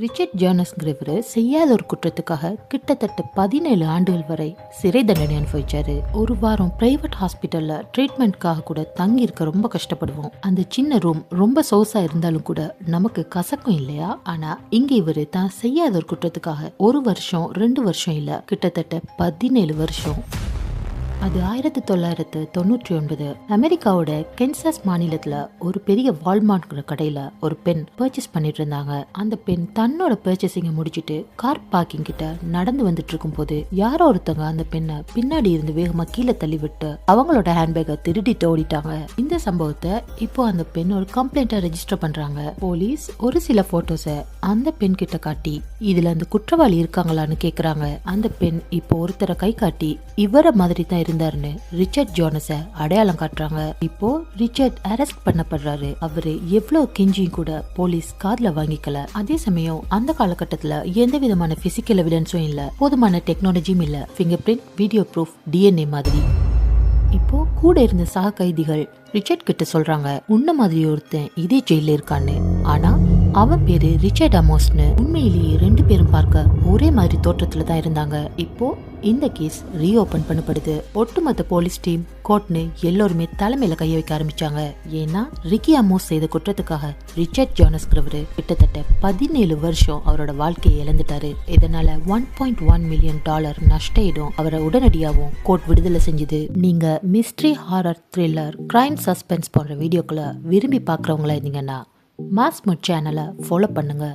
Richard ஜானஸ்ங்கிறவர் செய்யாத ஒரு குற்றத்துக்காக கிட்டத்தட்ட பதினேழு ஆண்டுகள் வரை சிறை தண்டனை அனுபவிச்சாரு. ஒரு வாரம் பிரைவேட் ஹாஸ்பிட்டல்ல ட்ரீட்மெண்ட்காக கூட தங்கி இருக்க ரொம்ப கஷ்டப்படுவோம். அந்த சின்ன ரூம் ரொம்ப சோசா இருந்தாலும் கூட நமக்கு கசக்கும் இல்லையா? ஆனா இங்க இவரு தான் செய்யாத ஒரு குற்றத்துக்காக ஒரு வருஷம் ரெண்டு வருஷம் இல்ல கிட்டத்தட்ட பதினேழு வருஷம். அது ஆயிரத்தி தொள்ளாயிரத்து தொண்ணூற்றி ஒன்பது. அமெரிக்காவோட கென்சாஸ் மாநிலத்துல ஒரு பெரிய வால்மார்ட் கடையில ஒரு பெண் பர்ச்சேஸ் பண்ணிட்டு இருந்தாங்க. அந்த பெண் தன்னோட பர்ச்சேசிங்க முடிச்சிட்டு கார் பார்க்கிங் கிட்ட நடந்து வந்துட்டு இருக்கும் போது யாரோ ஒருத்தவங்க அந்த பெண்ணை பின்னாடி இருந்து வேகமா கீழே தள்ளி விட்டு அவங்களோட ஹேண்ட்பேக்கை திருடிட்டு ஓடிட்டாங்க. இந்த சம்பவத்தை இப்போ அந்த பெண் ஒரு கம்ப்ளைண்ட்டை ரெஜிஸ்டர் பண்றாங்க. போலீஸ் ஒரு சில போட்டோஸை அந்த பெண் கிட்ட காட்டி இதுல அந்த குற்றவாளி இருக்காங்களான்னு கேக்குறாங்க. அந்த பெண் இப்போ ஒருத்தரை கை காட்டி இவர மாதிரி தான் இருந்தாருன்னு ரிச்சர்ட் ஜோனஸ அடையாளம் காட்டுறாங்க. இப்போ ரிச்சர்ட் அரெஸ்ட் பண்ணப்படுறாரு. அவரு எவ்வளவு கெஞ்சியும் கூட போலீஸ் காதல வாங்கிக்கல. அதே சமயம் அந்த காலகட்டத்துல எந்த விதமான பிசிக்கல் எவிடன்ஸும் இல்ல. போதுமான டெக்னாலஜியும் இல்ல. Finger print video proof DNA மாதிரி. இப்போ கூட இருந்த சக கைதிகள் ரிச்சர்ட் கிட்ட சொல்றாங்க உன்ன மாதிரி ஒருத்தன் இதே ஜெயில இருக்கான்னு. ஆனா அவன் பேரு ரிச்சர்ட் அமோஸ்னு. உண்மையிலேயே ரெண்டு பேரும் பார்க்க ஒரே மாதிரி தோற்றத்துல தான் இருந்தாங்க. இப்போ இந்த கேஸ் ரீஓபன் பண்ணப்படுது. ஒட்டுமொத்த போலீஸ் டீம் கோர்ட்னு எல்லோருமே தலைமையில கைய வைக்க ஆரம்பிச்சாங்க. ஏன்னா ரிக்கி அமோஸ் செய்த குற்றத்துக்காக ரிச்சர்ட் ஜானஸ்கிறவரு கிட்டத்தட்ட பதினேழு வருஷம் அவரோட வாழ்க்கையை இழந்துட்டாரு. இதனால one point one million dollar நஷ்ட ஈடும் அவரை உடனடியாகவும் கோர்ட் விடுதலை செஞ்சது. நீங்க mystery horror thriller crime suspense போன்ற வீடியோக்களை விரும்பி பார்க்குறவங்களா இருந்தீங்கன்னா மாஸ்மட் சேனலை ஃபாலோ பண்ணுங்கள்